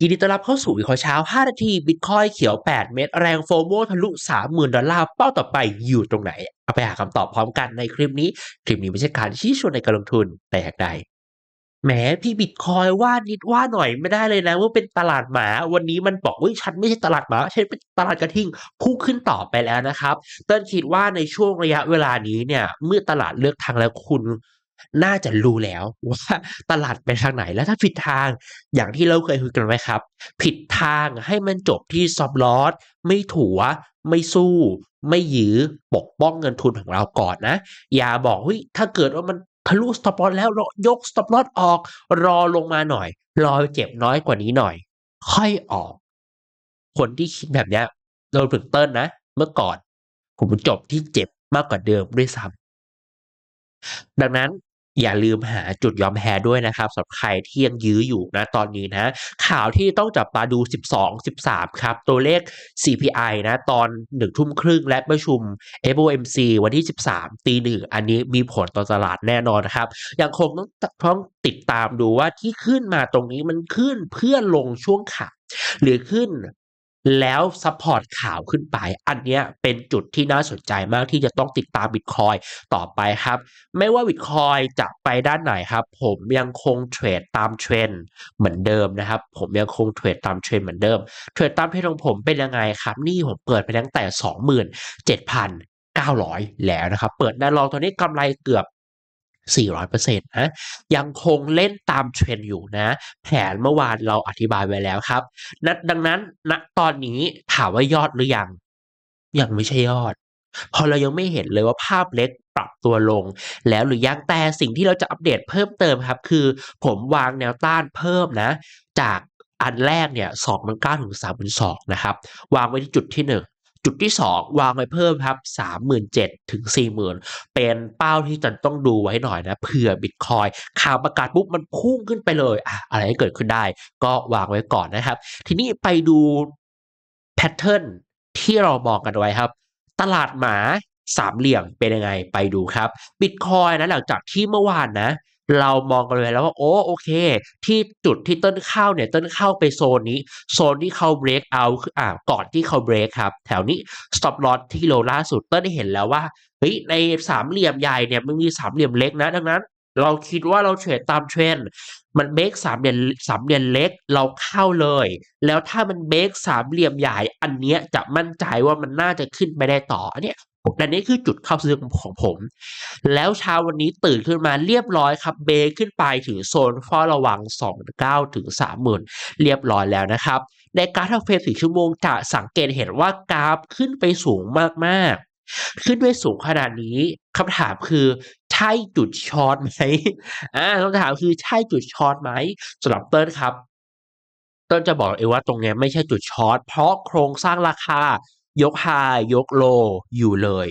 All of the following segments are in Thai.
ยินดีต้อนรับเข้าสู่วิเคราะห์เช้า 5 นาที บิตคอยเขียว 8 เม็ดแรงโฟโมทะลุ 30,000 ดอลลาร์เป้าต่อไปอยู่ตรงไหน เอาไปหาคำตอบพร้อมกันในคลิปนี้ คลิปนี้ไม่ใช่การชี้ชวนในการลงทุนแต่อย่างใดแหมพี่บิตคอยว่านิดว่าหน่อยไม่ได้เลยนะว่าเป็นตลาดหมา วันนี้มันบอกว่าฉันไม่ใช่ตลาดหมาฉันเป็นตลาดกระทิงพุ่งขึ้นต่อไปแล้วนะครับ เต้นคิดว่าในช่วงระยะเวลานี้เนี่ย เมื่อตลาดเลือกทางแล้วคุณ น่าจะรู้แล้วว่าตลาดไปทางไหนแล้วถ้าผิดทางอย่างที่เราเคยคุยกันไว้ครับ ผิดทางให้มันจบที่ซอบลอสไม่ถัว ไม่สู้ ไม่ยื้อปกป้องเงินทุนของเราก่อนนะ อย่าบอกเฮ้ยถ้าเกิดว่ามันทะลุสต็อปลอสแล้วเรายกสต็อปลอสออก รอลงมาหน่อย รอเจ็บน้อยกว่านี้หน่อย ค่อยออก คนที่คิดแบบเนี้ยเราถึงเติ้ลนะ เมื่อก่อนผมจบที่เจ็บมากกว่าเดิมด้วยซ้ำ ดังนั้นอย่าลืมหาจุดยอมแพ้ด้วยนะครับสำหรับใครที่ยังยื้ออยู่นะตอนนี้นะ ข่าวที่ต้องจับตาดู 12 13 ครับ ตัวเลข CPI นะตอนหนึ่งทุ่มครึ่งและประชุม FOMC วันที่ 13 ตีหนึ่งอันนี้มีผลต่อตลาดแน่นอนนะครับ ยังคงต้องต้องติดตามดูว่าที่ขึ้นมาตรงนี้มันขึ้นเพื่อลงช่วงขาหรือขึ้น แล้วซัพพอร์ตข่าวขึ้นไป อันเนี้ยเป็นจุดที่น่าสนใจมากที่จะต้องติดตามบิตคอยต่อไปครับ ไม่ว่าบิตคอยจะไปด้านไหนครับ ผมยังคงเทรดตามเทรนด์เหมือนเดิมนะครับ ผมยังคงเทรดตามเทรนด์เหมือนเดิม เทรดตามเทรนของผมเป็นยังไงครับ นี่ผมเปิดไปตั้งแต่ 27,900 แล้วนะครับ เปิดด้านรองตอนนี้กำไรเกือบ 400%นะยังคงเล่นตามเทรนด์อยู่นะ แผนเมื่อวานเราอธิบายไว้แล้วครับนดังนั้นณตอนนี้ถามว่ายอดหรือยัง ยังไม่ใช่ยอด พอเรายังไม่เห็นเลยว่าภาพเล็กปรับตัวลง แล้วหรือยังแต่สิ่งที่เราจะอัปเดตเพิ่มเติมครับ คือผมวางแนวต้านเพิ่มนะ จากอันแรกเนี่ย2,900ถึง32,000นะครับ วางไว้ที่จุดที่1 จุดที่ 2 วางไว้เพิ่มครับ 37,000 ถึง 40,000 เป็นเป้าที่จะต้องดูไว้หน่อยนะเผื่อบิตคอยข่าวประกาศปุ๊บมันพุ่งขึ้นไปเลยอะอะไรเกิดขึ้นได้ ก็วางไว้ก่อนนะครับ ทีนี้ไปดูแพทเทิร์นที่เรามองกันไว้ครับ ตลาดหมาสามเหลี่ยมเป็นยังไงไปดูครับบิตคอยนะหลังจากที่เมื่อวานนะ เรามองกันเลยแล้วว่าโอ้โอเค ที่จุดที่ต้นเข้าเนี่ยต้นเข้าไปโซนนี้ โซนที่เขา break out คืออ่าก่อนที่เขา break ครับ แถวนี้ stop loss ที่โลล่าสุดต้นได้เห็นแล้วว่าเฮ้ยในสามเหลี่ยมใหญ่เนี่ยมันมีสามเหลี่ยมเล็กนะดังนั้น เราคิดว่าเราเทรดตามเทรนด์มันเบรกสามเหลี่ยมสามเหลี่ยมเล็กเราเข้าเลย แล้วถ้ามันเบรกสามเหลี่ยมใหญ่ อันเนี้ยจะมั่นใจว่ามันน่าจะขึ้นไปได้ต่ออันเนี้ยอันนี้คือจุดเข้าซื้อของผม แล้วเช้าวันนี้ตื่นขึ้นมาเรียบร้อยครับ เบรกขึ้นไปถึงโซนเฝ้าระวัง 29ถึง30,000 เรียบร้อยแล้วนะครับ ในกราฟทางเฟรมสี่ชั่วโมงจะสังเกตเห็นว่ากราฟขึ้นไปสูงมากๆ ขึ้นไปสูงขนาดนี้คำถามคือ ใช่จุดช็อตไหมอ่าคำถามคือใช่จุดช็อตไหมสำหรับเติ้ลครับเติ้ลจะบอกเองว่าตรงเนี้ยไม่ใช่จุดช็อตเพราะโครงสร้างราคายกไฮยกโลอยู่เลย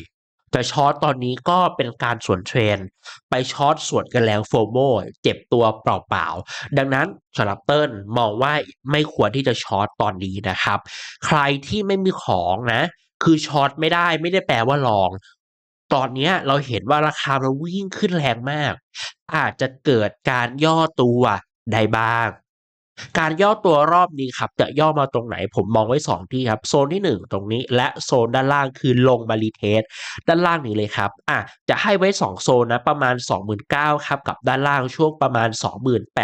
แต่ช็อตตอนนี้ก็เป็นการสวนเทรน ไปช็อตสวนกันแล้วโฟโมเจ็บตัวเปล่าๆ ดังนั้นสำหรับเติ้ลมองว่าไม่ควรที่จะช็อตตอนนี้นะครับ ใครที่ไม่มีของนะ คือช็อตไม่ได้ไม่ได้แปลว่าลอง ตอนนี้เราเห็นว่าราคามันวิ่งขึ้นแรงมาก อาจจะเกิดการย่อตัวได้บ้าง การย่อตัวรอบนี้ครับ จะย่อมาตรงไหน ผมมองไว้ 2 ที่ครับ โซนที่ 1 ตรงนี้ และโซนด้านล่างคือลงมารีเทสด้านล่างนี้เลยครับอะจะให้ไว้ 2 โซนนะ ประมาณ 29,000ครับ กับด้านล่างช่วงประมาณ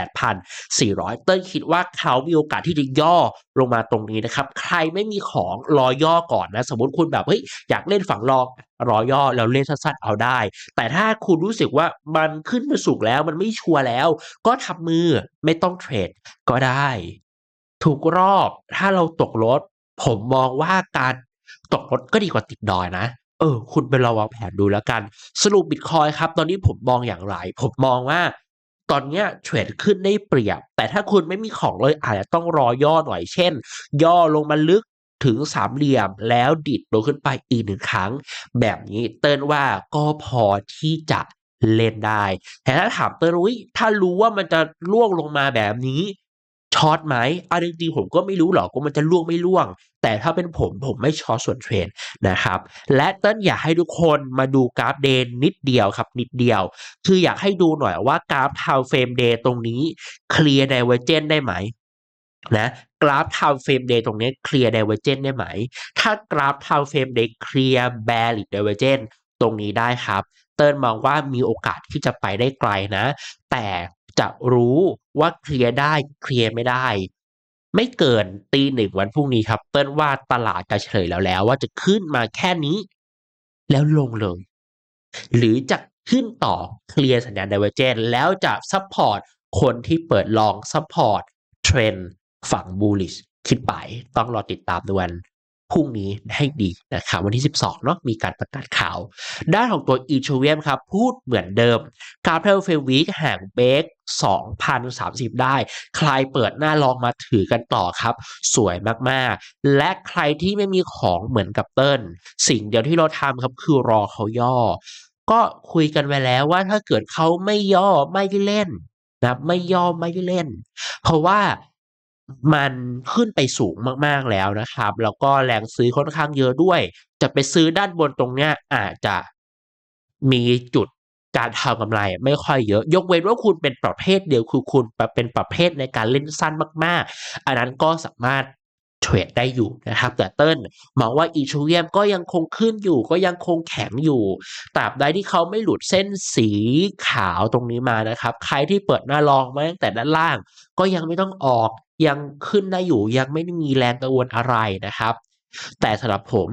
28,400 เต้นคิดว่าเขามีโอกาสที่จะย่อ ลงมาตรงนี้นะครับ ใครไม่มีของรอย่อก่อนนะ สมมติคุณแบบเฮ้ยอยากเล่นฝั่งรองรอย่อแล้วเล่นสั้นๆเอาได้ แต่ถ้าคุณรู้สึกว่ามันขึ้นมาสูงแล้วมันไม่ชัวร์แล้ว ก็ทำมือไม่ต้องเทรดก็ได้ ถูกรอบถ้าเราตกรถ ผมมองว่าการตกรถก็ดีกว่าติดดอยนะเออ คุณไปลองวางแผนดูแล้วกัน สรุปบิตคอยครับ ตอนนี้ผมมองอย่างไร ผมมองว่า ตอนนี้เทรดขึ้นได้เปรียบ แต่ถ้าคุณไม่มีของเลยอาจจะต้องรอย่อหน่อยเช่น ย่อลงมาลึกถึงสามเหลี่ยมแล้วดิดลงขึ้นไปอีกหนึ่งครั้ง แบบนี้เติ้นว่าก็พอที่จะเล่นได้ แต่ถ้าถามเติ้ลว่าถ้ารู้ว่ามันจะล่วงลงมาแบบนี้ ช็อตไหมเอาจริงๆผมก็ไม่รู้หรอกว่ามันจะล่วงไม่ล่วง แต่ถ้าเป็นผมผมไม่ช็อตส่วนเทรนนะครับ และเติ้ลอยากให้ทุกคนมาดูกราฟเดย์นิดเดียวครับนิดเดียว คืออยากให้ดูหน่อยว่ากราฟทาวเฟรมเดย์ตรงนี้เคลียร์ไดเวอร์เจนได้ไหมนะกราฟ time frame day ตรงนี้เคลียร์ divergence ได้ไหม ถ้ากราฟ time frame day เคลียร์ bearish divergence ตรงนี้ได้ครับ เติ้ลมองว่ามีโอกาสที่จะไปได้ไกลนะ แต่ จะรู้ว่าเคลียร์ได้เคลียร์ไม่ได้ ไม่เกินตีหนึ่งวันพรุ่งนี้ครับเติ้ลว่าตลาดจะเฉลยแล้วแล้ว ว่าจะขึ้นมาแค่นี้ แล้วลงเลย หรือจะขึ้นต่อเคลียร์สัญญาณ divergence แล้วจะซัพพอร์ตคนที่เปิดลองซัพพอร์ตเทรนฝั่ง bullish ขึ้นไปต้องรอติดตามในวัน พรุ่งนี้ให้ดีนะครับวันที่ 12เนาะมีการประกาศข่าว ด้านของตัวอีทูเวียมครับ พูดเหมือนเดิมกราฟเทลเฟวีกห่างเบรก2,030 ได้ ใครเปิดหน้าลองมาถือกันต่อครับ สวยมากๆ และใครที่ไม่มีของเหมือนกับเติ้ลสิ่งเดียวที่เราทำครับคือรอเขาย่อ ก็คุยกันไว้แล้วว่าถ้าเกิดเขาไม่ย่อไม่เล่นนะไม่ย่อไม่เล่น เพราะว่า มันขึ้นไปสูงมากๆแล้วนะครับ แล้วก็แรงซื้อค่อนข้างเยอะด้วย จะไปซื้อด้านบนตรงเนี้ยอาจจะมีจุดการทำกำไรไม่ค่อยเยอะ ยกเว้นว่าคุณเป็นประเภทเดียวคือคุณเป็นประเภทในการเล่นสั้นมาก ๆ อันนั้นก็สามารถ เทรดได้อยู่นะครับแต่เติ้ลมองว่าอีชูเวียมก็ยังคงขึ้นอยู่ก็ยังคงแข็งอยู่ตราบใดที่เขาไม่หลุดเส้นสีขาวตรงนี้มานะครับ ใครที่เปิดหน้าลองมาตั้งแต่ด้านล่าง ก็ยังไม่ต้องออกยังขึ้นได้อยู่ ยังไม่ได้มีแรงกังวลอะไรนะครับ แต่สำหรับผม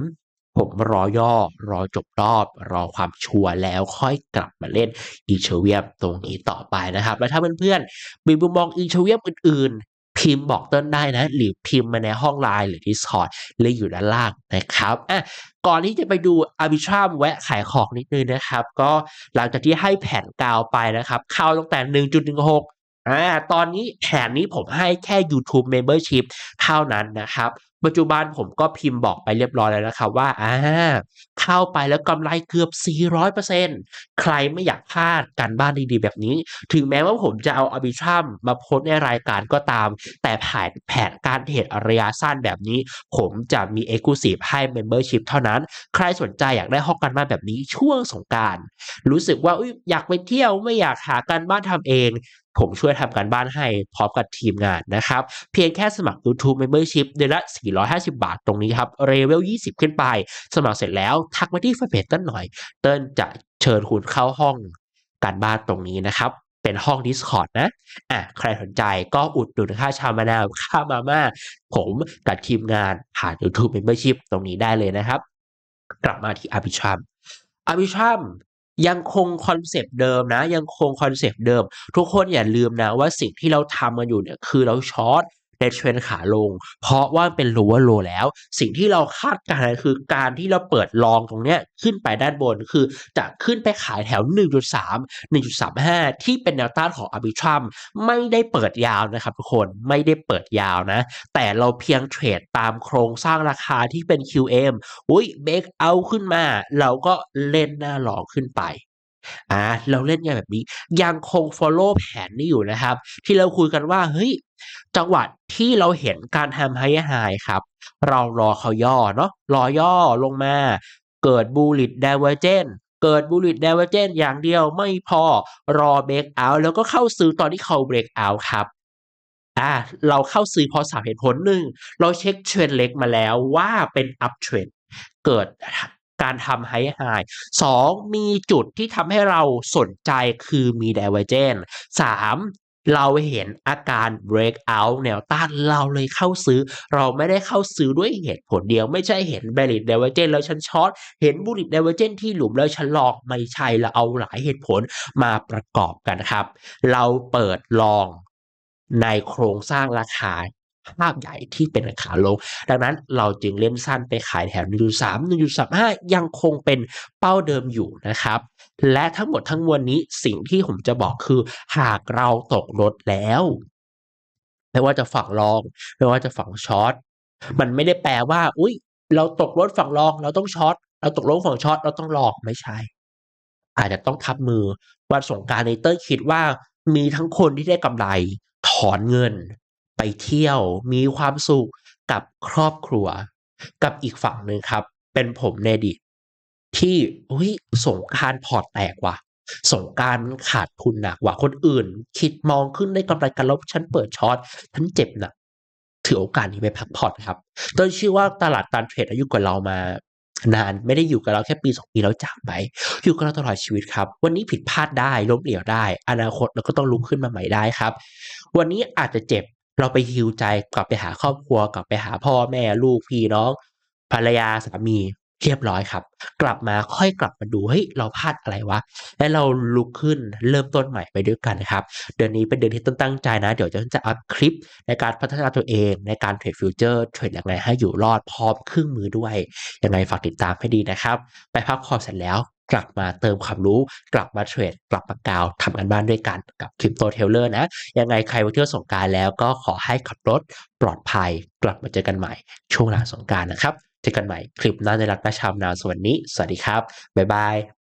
ผมรอย่อรอจบรอบ รอความชัวร์แล้วค่อยกลับมาเล่นอีเชเวียมตรงนี้ต่อไปนะครับ แล้วถ้าเพื่อนๆมีมุมมองอีเชเวียมอื่น พิมพ์บอกเติ้ลได้นะ หรือพิมพ์มาในห้องไลน์หรือ Discord เลยอยู่ด้านล่างนะครับอะก่อนที่จะไปดูอาบิชรามแวะขายของนิดนึงนะครับ ก็หลังจากที่ให้แผ่นกาวไปนะครับ เข้าตั้งแต่ 1.16อ่าตอนนี้แผนนี้ผมให้แค่ YouTube Membership เท่านั้นนะครับปัจจุบันผมก็พิมพ์บอกไปเรียบร้อยแล้วนะครับว่าอ่าเข้าไปแล้วกำไรเกือบ 400%ใครไม่อยากพลาดการบ้านดีๆ แบบนี้ ถึงแม้ว่าผมจะเอาอบิทรัมมาโพสในรายการก็ตาม แต่แผนแผนการเทรดระยะสั้นแบบนี้ ผมจะมี e x c l u s i v e ให้ Membership เท่านั้น ใครสนใจอยากได้ห้องการบ้านแบบนี้ช่วงสงการรู้สึกว่าอยอยากไปเที่ยวไม่อยากหาการบ้านทำเองผมช่วยทำการบ้านให้พร้อมกับทีมงานนะครับ เพียงแค่สมัคร YouTube Membership เดือนละ450 บาทตรงนี้ครับเรเวล 20 ขึ้นไป สมัครเสร็จแล้วทักมาที่แฟนเพจเต้นหน่อย เติ้นจะเชิญคุณเข้าห้องการบ้านตรงนี้นะครับเป็นห้อง Discord นะ อะ ใครสนใจก็อุดหนุนค่าชามะนาว ค่ามาม่า ผมกับทีมงานผ่าน YouTube Membership ตรงนี้ได้เลยนะครับ กลับมาที่อาบิชัมอาบิชัมยังคงคอนเซปต์เดิมนะ ยังคงคอนเซปต์เดิม ทุกคนอย่าลืมนะว่าสิ่งที่เราทำกันอยู่เนี่ยคือเราช็อต ในเทรนขาลง เพราะว่าเป็น lower low แล้ว สิ่งที่เราคาดการณ์คือการที่เราเปิดลองตรงเนี้ยขึ้นไปด้านบนคือจะขึ้นไปขายแถว 1.3 1.35 ที่เป็นแนวต้านของอาบิทรัมไม่ได้เปิดยาวนะครับทุกคนไม่ได้เปิดยาวนะ แต่เราเพียงเทรดตามโครงสร้างราคาที่เป็น QM อุ้ยเบรกเอาขึ้นมา เราก็เล่นหน้าลองขึ้นไป อ่าเราเล่นกันแบบนี้ ยังคง follow แผนนี้อยู่นะครับ ที่เราคุยกันว่า เฮ้ย จังหวะที่เราเห็นการทำไฮไฮครับ เรารอเขาย่อเนาะรอย่อลงมา เกิดบูลิตเดเวอร์เจนเกิดบูลิตเดเวอร์เจนอย่างเดียวไม่พอรอเบรกเอาแล้วก็เข้าซื้อตอนที่เขาเบรกเอาครับอ่าเราเข้าซื้อพราะสามเหตุผลหนึ่งเราเช็คเทรนเล็กมาแล้วว่าเป็นอัพเทรนเกิด การทำไฮไฮสองมีจุดที่ทำให้เราสนใจคือมี divergence สามเราเห็นอาการ break out แนวต้านเราเลยเข้าซื้อ เราไม่ได้เข้าซื้อด้วยเหตุผลเดียว ไม่ใช่เห็น bearish divergence แล้วฉันช็อตเห็น bullish divergence ที่หลุมแล้วฉันลองไม่ใช่เราเอาหลายเหตุผลมาประกอบกันครับ เราเปิดลองในโครงสร้างราคา ภาพใหญ่ที่เป็นขาลง ดังนั้นเราจึงเล่นสั้นไปขายแถว 1.3 1.35 ยังคงเป็นเป้าเดิมอยู่นะครับ และทั้งหมดทั้งมวลนี้สิ่งที่ผมจะบอกคือหากเราตกรถแล้ว ไม่ว่าจะฝั่งลอง ไม่ว่าจะฝั่งช็อตมันไม่ได้แปลว่า อุ้ยเราตกรถฝั่งลอง เราต้องช็อตเราตกรถฝั่งช็อตเราต้องหลองไม่ใช่ อาจจะต้องทับมือวันสงการในเต้ยคิดว่ามีทั้งคนที่ได้กำไรถอนเงิน ไปเที่ยวมีความสุขกับครอบครัว กับอีกฝั่งหนึ่งครับ เป็นผมในดีตที่อุ้ยสงการพอร์ตแตกว่ะสงกรารขาดทุนหนักกว่าคนอื่น คิดมองขึ้นได้กำไรกันแล้วฉันเปิดช็อตฉันเจ็บหนักถือโอกาสนี้ไปพักผ่อนครับต้นเชื่อว่าตลาดการเทรดอายุกว่าเรามานานไม่ได้อยู่กับเราแค่ปีสองปีแล้วจากไป อยู่กับเราตลอดชีวิตครับ วันนี้ผิดพลาดได้ล้มเหลวได้ อนาคตเราก็ต้องลุกขึ้นมาใหม่ได้ครับ วันนี้อาจจะเจ็บ เราไปฮิวใจกลับไปหาครอบครัวกลับไปหาพ่อแม่ลูกพี่น้อง ภรรยาสามีเรียบร้อยครับ กลับมาค่อยกลับมาดูเฮ้ยเราพลาดอะไรวะ และเราลุกขึ้นเริ่มต้นใหม่ไปด้วยกันนะครับ เดือนนี้เป็นเดือนที่ต้นตั้งใจนะ เดี๋ยวจะจะอัพคลิปในการพัฒนาตัวเองในการเทรดฟิวเจอร์เทรดยังไงให้อยู่รอดพร้อมเครื่องมือด้วย ยังไงฝากติดตามให้ดีนะครับ ไปพักผ่อนเสร็จแล้ว กลับมาเติมความรู้ กลับมาเทรด กลับมากาวทำกันบ้านด้วยกันกับคริปโตเทเลอร์นะ ยังไงใครไปเที่ยวสงการแล้วก็ขอให้ขับรถปลอดภัย กลับมาเจอกันใหม่ ช่วงหลังสงการนะครับ เจอกันใหม่คลิปหน้าในรักประชาวนาวสวัสดีสวัสดีครับ บ๊ายบาย